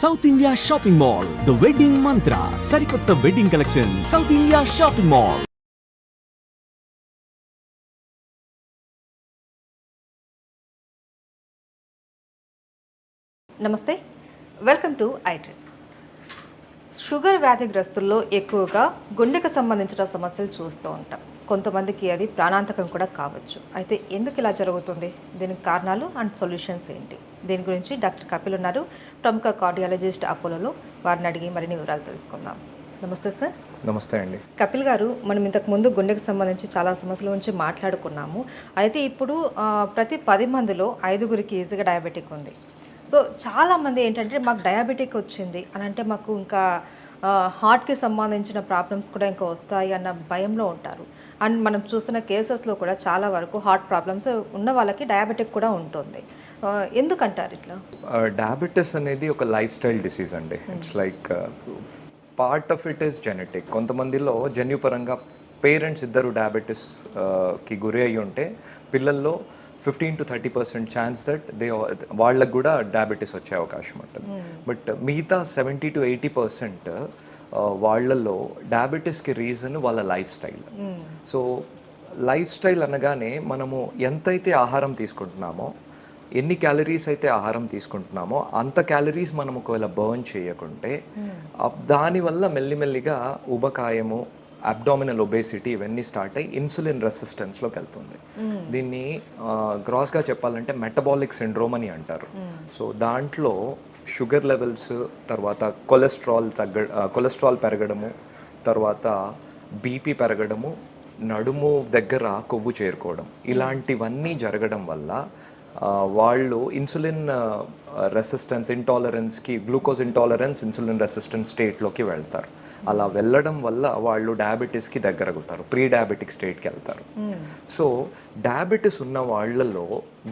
South India shopping mall the wedding Mantra సరికొత్త wedding collection South India shopping mall నమస్తే welcome to ఐట్రిక్ sugar వ్యాధిగ్రస్తుల్లో ఎక్కువగా గుండెకు సంబంధించిన సమస్యలు చూస్తూ ఉంటాం. కొంతమందికి అది ప్రాణాంతకం కూడా కావచ్చు. అయితే ఎందుకు ఇలా జరుగుతుంది? దీనికి కారణాలు అండ్ సొల్యూషన్స్ ఏంటి? దీని గురించి డాక్టర్ కపిల్ ఉన్నారు. ప్రముఖ కార్డియాలజిస్ట్ అపోలోలో వారిని అడిగి మరిన్ని వివరాలు తెలుసుకుందాం. నమస్తే సార్. నమస్తే అండి. కపిల్ గారు మనం ఇంతకు ముందు గుండెకు సంబంధించి చాలా సమస్యల గురించి మాట్లాడుకున్నాము. అయితే ఇప్పుడు ప్రతి పది మందిలో ఐదుగురికి ఈజీగా డయాబెటిక్ ఉంది. సో చాలామంది ఏంటంటే మాకు డయాబెటిక్ వచ్చింది అని అంటే మాకు ఇంకా హార్ట్కి సంబంధించిన ప్రాబ్లమ్స్ కూడా ఇంకా వస్తాయి అన్న భయంలో ఉంటారు. అండ్ మనం చూస్తున్న కేసెస్లో కూడా చాలా వరకు హార్ట్ ప్రాబ్లమ్స్ ఉన్న వాళ్ళకి డయాబెటిక్ కూడా ఉంటుంది. ఎందుకంటారు ఇట్లా? డయాబెటీస్ అనేది ఒక లైఫ్ స్టైల్ డిసీజ్ అండి. It's like part of it is genetic కొంతమందిలో జన్యుపరంగా పేరెంట్స్ ఇద్దరు డయాబెటీస్కి గురి అయి ఉంటే పిల్లల్లో fifteen to thirty percent chance that they వాళ్ళకు కూడా డయాబెటీస్ వచ్చే అవకాశం ఉంటుంది. బట్ మిగతా సెవెంటీ టు ఎయిటీ పర్సెంట్ వాళ్ళల్లో డయాబెటీస్కి రీజన్ వాళ్ళ life style so life style అనగానే మనము ఎంతైతే ఆహారం తీసుకుంటున్నామో ఎన్ని క్యాలరీస్ అయితే ఆహారం తీసుకుంటున్నామో అంత క్యాలరీస్ మనం ఒకవేళ బర్న్ చేయకుంటే అప్- దానివల్ల మెల్లిమెల్లిగా ఉబకాయము అబ్డామినల్ ఒబేసిటీ ఇవన్నీ స్టార్ట్ అయ్యి ఇన్సులిన్ రెసిస్టెన్స్లోకి వెళ్తుంది. దీన్ని గ్రాస్గా చెప్పాలంటే మెటబాలిక్ సిండ్రోమ్ అని అంటారు. సో దాంట్లో షుగర్ లెవెల్స్ తర్వాత కొలెస్ట్రాల్ తగ్గ కొలెస్ట్రాల్ పెరగడము తర్వాత బీపీ పెరగడము నడుము దగ్గర కొవ్వు చేరుకోవడం ఇలాంటివన్నీ జరగడం వల్ల వాళ్ళు ఇన్సులిన్ రెసిస్టెన్స్ ఇంటాలరెన్స్కి గ్లూకోజ్ ఇంటాలరెన్స్ ఇన్సులిన్ రెసిస్టెన్స్ స్టేట్లోకి వెళ్తారు. అలా వెళ్ళడం వల్ల వాళ్ళు డయాబెటీస్కి దగ్గరగుతారు ప్రీ డయాబెటిక్ స్టేట్కి వెళ్తారు. సో డయాబెటీస్ ఉన్న వాళ్ళలో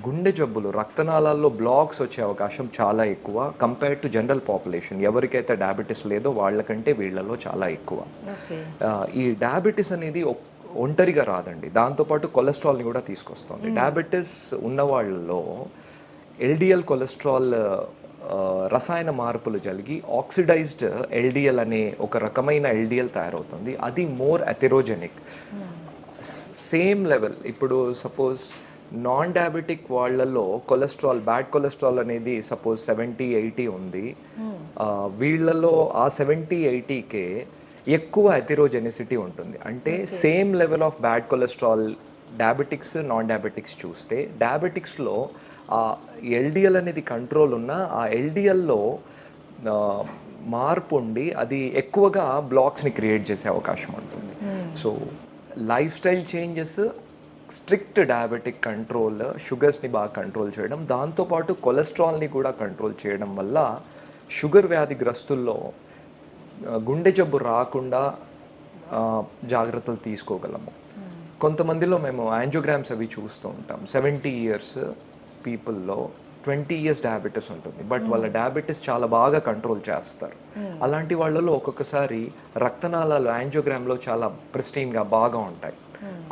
గుండె జబ్బులు రక్తనాళాల్లో బ్లాక్స్ వచ్చే అవకాశం చాలా ఎక్కువ కంపేర్ టు జనరల్ పాపులేషన్ ఎవరికైతే డయాబెటీస్ లేదో వాళ్ళకంటే వీళ్ళలో చాలా ఎక్కువ. ఈ డయాబెటీస్ అనేది ఒంటరిగా రాదండి. దాంతోపాటు కొలెస్ట్రాల్ని కూడా తీసుకొస్తుంది. డయాబెటీస్ ఉన్న వాళ్ళలో ఎల్డిఎల్ కొలెస్ట్రాల్ రసాయన మార్పులు జరిగి ఆక్సిడైజ్డ్ ఎల్డిఎల్ అనే ఒక రకమైన ఎల్డిఎల్ తయారవుతుంది. అది మోర్ అథెరోజెనిక్. Same level. ఇప్పుడు సపోజ్ నాన్ డయాబెటిక్ వాళ్ళలో కొలెస్ట్రాల్ బ్యాడ్ కొలెస్ట్రాల్ అనేది సపోజ్ సెవెంటీ ఎయిటీ ఉంది. ఆ, వీళ్ళలో ఆ సెవెంటీ ఎయిటీకే ఎక్కువ అథెరోజెనిసిటీ ఉంటుంది. అంటే same level of bad cholesterol diabetics non diabetics చూస్తే డయాబెటిక్స్లో ఆ ఎల్డిఎల్ అనేది కంట్రోల్ ఉన్న ఆ ఎల్డిఎల్లో మార్పు ఉండి అది ఎక్కువగా బ్లాక్స్ని క్రియేట్ చేసే అవకాశం ఉంటుంది. So life style changes strict diabetic control షుగర్స్ని బాగా కంట్రోల్ చేయడం దాంతోపాటు కొలెస్ట్రాల్ని కూడా కంట్రోల్ చేయడం వల్ల షుగర్ వ్యాధిగ్రస్తుల్లో ఆ, గుండె జబ్బు రాకుండా జాగ్రత్తలు తీసుకోగలము. కొంతమందిలో మేము యాంజియోగ్రామ్స్ అవి చూస్తూ ఉంటాం. సెవెంటీ ఇయర్స్ పీపుల్లో ట్వంటీ ఇయర్స్ డయాబెటీస్ ఉంటుంది. బట్ వాళ్ళ డయాబెటీస్ చాలా బాగా కంట్రోల్ చేస్తారు. అలాంటి వాళ్ళలో ఒక్కొక్కసారి రక్తనాళాలు యాంజియోగ్రామ్లో చాలా ప్రిస్టీన్గా బాగా ఉంటాయి.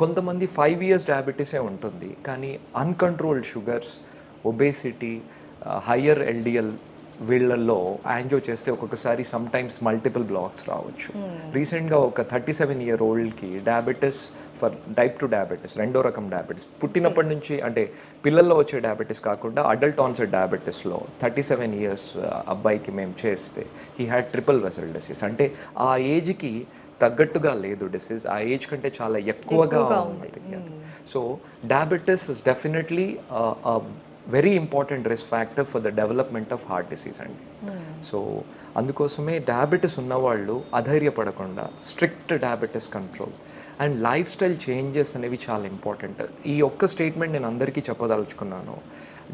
కొంతమంది ఫైవ్ ఇయర్స్ డయాబెటీసే ఉంటుంది. కానీ uncontrolled sugars obesity higher LDL వీళ్ళల్లో యాంజో చేస్తే ఒక్కొక్కసారి సమ్ టైమ్స్ మల్టిపుల్ బ్లాక్స్ రావచ్చు రీసెంట్గా ఒక thirty seven year ఓల్డ్కి diabetes for type two diabetes రెండో రకం డయాబెటీస్. పుట్టినప్పటి నుంచి అంటే పిల్లల్లో వచ్చే డయాబెటీస్ కాకుండా అడల్ట్ ఆన్సెట్ డయాబెటీస్లో థర్టీ సెవెన్ ఇయర్స్ అబ్బాయికి మేము చేస్తే he had triple vessel disease. అంటే ఆ ఏజ్కి తగ్గట్టుగా లేదు డిసీజ్. ఆ ఏజ్ కంటే చాలా ఎక్కువగా ఉంది. So diabetes is definitely very important risk factor for the development of heart disease అండి. సో అందుకోసమే డయాబెటీస్ ఉన్నవాళ్ళు అధైర్యపడకుండా strict diabetes control and life style changes అనేవి చాలా ఇంపార్టెంట్ ఈ ఒక్క స్టేట్మెంట్ నేను అందరికీ చెప్పదలుచుకున్నాను.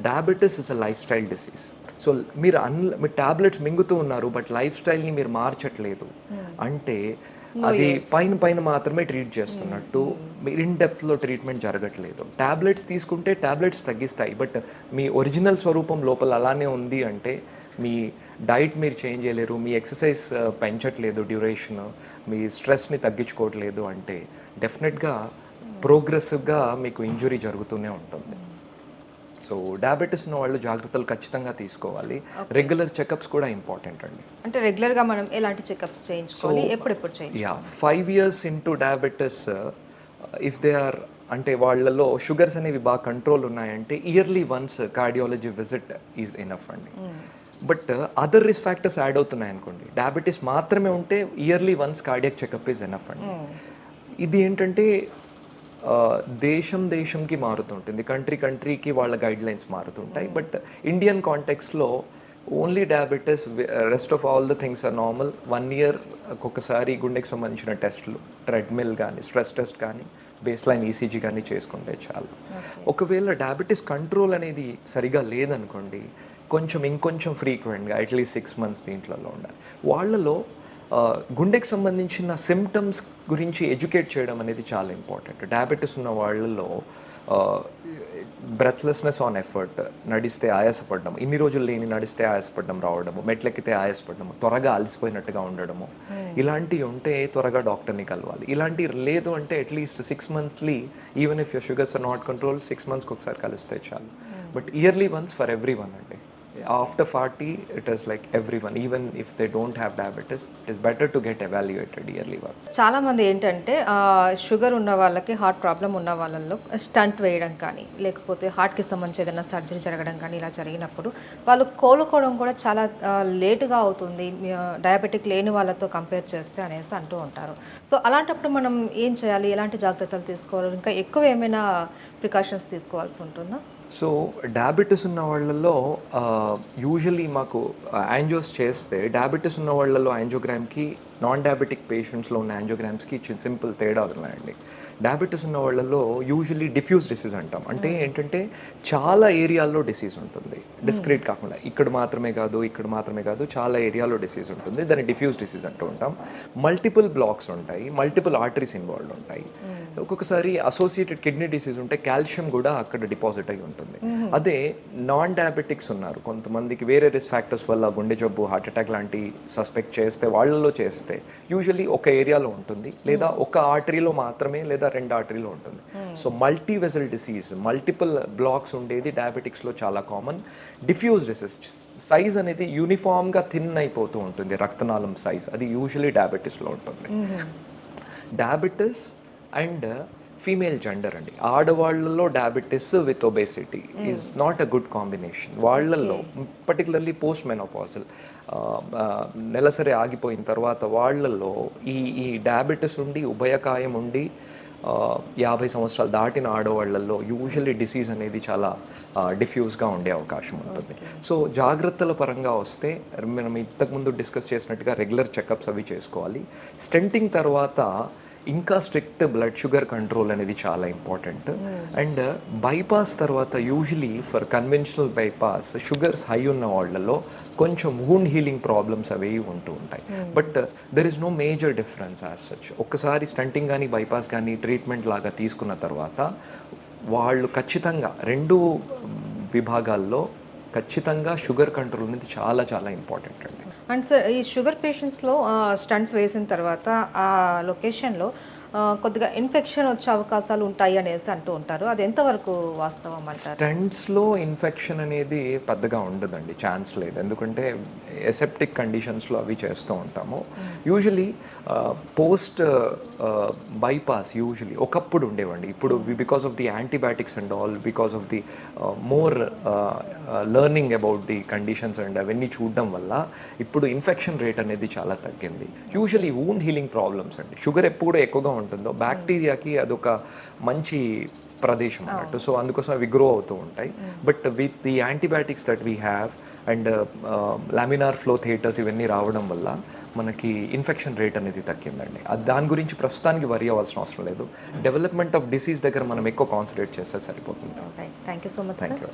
Diabetes is a life style disease so మీరు అన్ మీరు టాబ్లెట్స్ మింగుతూ ఉన్నారు బట్ లైఫ్ స్టైల్ని మీరు మార్చట్లేదు. అంటే అది పైన పైన మాత్రమే ట్రీట్ చేస్తున్నట్టు మీరు ఇన్ డెప్త్లో ట్రీట్మెంట్ జరగట్లేదు. టాబ్లెట్స్ తీసుకుంటే టాబ్లెట్స్ తగ్గిస్తాయి బట్ మీ ఒరిజినల్ స్వరూపం లోపల అలానే ఉంది అంటే మీ డైట్ మీరు చేంజ్ చేయలేరు మీ ఎక్సర్సైజ్ పెంచట్లేదు డ్యూరేషన్ మీ స్ట్రెస్ని తగ్గించుకోవట్లేదు అంటే డెఫినెట్గా ప్రోగ్రెసివ్గా మీకు ఇంజురీ జరుగుతూనే ఉంటుంది. సో డయాబెటీస్ ఉన్న వాళ్ళు జాగ్రత్తలు ఖచ్చితంగా తీసుకోవాలి. రెగ్యులర్ చెకప్స్ కూడా ఇంపార్టెంట్ అండి. అంటే రెగ్యులర్గా మనం ఎలాంటి చెకప్స్ చేయించుకోవాలి? ఎప్పుడెప్పుడు yeah five years into diabetes if they are అంటే వాళ్ళలో షుగర్స్ అనేవి బాగా కంట్రోల్ ఉన్నాయంటే yearly once cardiology visit is enough అండి. But other risk factors add అవుతున్నాయి అనుకోండి. డయాబెటీస్ మాత్రమే ఉంటే yearly once cardiac checkup is enough అండి. ఇది ఏంటంటే దేశం దేశంకి మారుతుంటుంది కంట్రీ కంట్రీకి వాళ్ళ గైడ్ లైన్స్ మారుతుంటాయి but Indian కాంటెక్స్లో only diabetes rest of all the things are normal one year ఒక్కొక్కసారి గుండెకి సంబంధించిన టెస్టులు ట్రెడ్మిల్ కానీ స్ట్రెస్ టెస్ట్ కానీ బేస్ లైన్ ఈసీజీ కానీ చేసుకుంటే చాలు. ఒకవేళ డయాబెటీస్ కంట్రోల్ అనేది సరిగా లేదనుకోండి కొంచెం ఇంకొంచెం ఫ్రీక్వెంట్గా అట్లీస్ట్ సిక్స్ మంత్స్ దీంట్లో ఉండాలి. వాళ్ళలో గుండెకి సంబంధించిన సిమ్టమ్స్ గురించి ఎడ్యుకేట్ చేయడం అనేది చాలా ఇంపార్టెంట్ డయాబెటీస్ ఉన్న వాళ్ళలో బ్రెత్లెస్నెస్ ఆన్ ఎఫర్ట్ నడిస్తే ఆయాసపడడం ఇన్ని రోజులు లేని నడిస్తే ఆయాసపడడం రావడము మెట్లెక్కితే ఆయాసపడడము త్వరగా అలసిపోయినట్టుగా ఉండడము ఇలాంటివి ఉంటే త్వరగా డాక్టర్ని కలవాలి. ఇలాంటివి లేదు అంటే at least six monthly even if your sugars are not control six మంత్స్కి ఒకసారి కలిస్తే చాలు. But yearly once for every one అండి. After forty it is like every one even if they don't have diabetes it is better to get evaluated yearly once చాలా మంది ఏంటంటే sugar ఉన్న వాళ్ళకి హార్ట్ ప్రాబ్లం ఉన్న వాళ్ళల్లో స్టంట్ వేయడం కానీ లేకపోతే హార్ట్కి సంబంధించి ఏదైనా సర్జరీ జరగడం కానీ ఇలా జరిగినప్పుడు వాళ్ళు కోలుకోవడం కూడా చాలా లేటుగా అవుతుంది. డయాబెటిక్ లేని వాళ్ళతో కంపేర్ చేస్తే అనేసి అంటూ ఉంటారు. సో అలాంటప్పుడు మనం ఏం చేయాలి? ఎలాంటి జాగ్రత్తలు తీసుకోవాలి? ఇంకా ఎక్కువ ఏమైనా ప్రికాషన్స్ తీసుకోవాల్సి ఉంటుందా? సో డయాబెటీస్ ఉన్న వాళ్ళలో యూజువలీ మాకు యాంజియోస్ చేస్తే డయాబెటీస్ ఉన్న వాళ్ళలో యాంజియోగ్రామ్కి నాన్ డయాబెటిక్ పేషెంట్స్లో ఉన్న యాంజియోగ్రామ్స్కి సింపుల్ తేడాలు ఉన్నాయండి డయాబెటీస్ ఉన్న వాళ్ళలో యూజువలీ డిఫ్యూజ్ డిసీజ్ అంటాం. అంటే ఏంటంటే చాలా ఏరియాల్లో డిసీజ్ ఉంటుంది. డిస్క్రీట్ కాకుండా. ఇక్కడ మాత్రమే కాదు ఇక్కడ మాత్రమే కాదు చాలా ఏరియాలో డిసీజ్ ఉంటుంది. దాన్ని డిఫ్యూజ్ డిసీజ్ అంటూ ఉంటాం. మల్టిపుల్ బ్లాక్స్ ఉంటాయి. మల్టిపుల్ ఆర్టరీస్ ఇన్వాల్వ్ ఉంటాయి. ఒక్కొక్కసారి అసోసియేటెడ్ కిడ్నీ డిసీజ్ ఉంటే కాల్షియం కూడా అక్కడ డిపాజిట్ అయి ఉంటుంది. అదే నాన్ డయాబెటిక్స్ ఉన్నారు. కొంతమందికి వేరే రిస్క్ ఫ్యాక్టర్స్ వల్ల గుండె జబ్బు హార్ట్ అటాక్ లాంటి సస్పెక్ట్ చేస్తే వాళ్ళలో చేస్తే యూజువలీ ఒక ఏరియాలో ఉంటుంది. లేదా ఒక ఆర్టరీలో మాత్రమే లేదా రెండు ఆర్టరీలో ఉంటుంది. So multi vessel disease multiple blocks ఉండేది డయాబెటిక్స్లో చాలా కామన్ డిఫ్యూజ్ డిసీజ్ సైజ్ అనేది యూనిఫామ్గా థిన్ అయిపోతూ ఉంటుంది. రక్తనాళం సైజ్ అది యూజువలీ డయాబెటీస్లో ఉంటుంది. డయాబెటీస్ అండ్ ఫీమేల్ జెండర్ అండి. ఆడవాళ్ళలో diabetes with obesity is not a good combination వాళ్ళల్లో పర్టికులర్లీ పోస్ట్ మెనోపాజల్ నెలసరి ఆగిపోయిన తర్వాత వాళ్ళల్లో ఈ ఈ డయాబెటీస్ ఉండి ఉభయకాయం ఉండి యాభై సంవత్సరాలు దాటిన ఆడవాళ్ళల్లో యూజువల్లీ డిసీజ్ అనేది చాలా డిఫ్యూజ్గా ఉండే అవకాశం ఉంటుంది. సో జాగ్రత్తల పరంగా వస్తే మనం ఇంతకుముందు డిస్కస్ చేసినట్టుగా రెగ్యులర్ చెకప్స్ అవి చేసుకోవాలి. స్టెంటింగ్ తర్వాత ఇంకా స్ట్రిక్ట్ బ్లడ్ షుగర్ కంట్రోల్ అనేది చాలా ఇంపార్టెంట్ అండ్ బైపాస్ తర్వాత usually for conventional bypass sugars high ఉన్న వాళ్ళలో కొంచెం వూండ్ హీలింగ్ ప్రాబ్లమ్స్ అవి ఉంటూ ఉంటాయి. But there is no major difference as such ఒక్కసారి స్టంటింగ్ కానీ బైపాస్ కానీ ట్రీట్మెంట్ లాగా తీసుకున్న తర్వాత వాళ్ళు ఖచ్చితంగా రెండు విభాగాల్లో ఖచ్చితంగా షుగర్ కంట్రోల్ అనేది చాలా చాలా ఇంపార్టెంట్ అండి. అండ్ సార్ ఈ షుగర్ పేషెంట్స్లో స్టంట్స్ వేసిన తర్వాత ఆ లొకేషన్లో కొద్దిగా ఇన్ఫెక్షన్ వచ్చే అవకాశాలు ఉంటాయి అనేసి అంటూ ఉంటారు. అది ఎంతవరకు వాస్తవం అంటారు? స్టెంట్స్లో ఇన్ఫెక్షన్ అనేది పెద్దగా ఉండదండి ఛాన్స్ లేదు. ఎందుకంటే ఎసెప్టిక్ కండిషన్స్లో అవి చేస్తూ ఉంటాము. యూజువలీ పోస్ట్ బైపాస్ యూజువలీ ఒకప్పుడు ఉండేవండి. ఇప్పుడు because of the antibiotics and all because of the more learning about the conditions and అవన్నీ చూడడం వల్ల ఇప్పుడు ఇన్ఫెక్షన్ రేట్ అనేది చాలా తగ్గింది. యూజువలీ వూండ్ హీలింగ్ ప్రాబ్లమ్స్ అండి. షుగర్ ఎప్పుడు ఎక్కువగా ఉంటుందో. బ్యాక్టీరియాకి అదొక మంచి ప్రదేశం అన్నట్టు. సో అందుకోసం అవి గ్రో అవుతూ ఉంటాయి. But with the antibiotics that we have and laminar flow theatres ఇవన్నీ రావడం వల్ల మనకి ఇన్ఫెక్షన్ రేట్ అనేది తగ్గిందండి. అది దాని గురించి ప్రస్తుతానికి వరి అవ్వాల్సిన అవసరం లేదు. డెవలప్మెంట్ ఆఫ్ డిసీజ్ దగ్గర మనం ఎక్కువ కాన్సన్ట్రేట్ చేస్తే సరిపోతుంది. Thank you so much thank you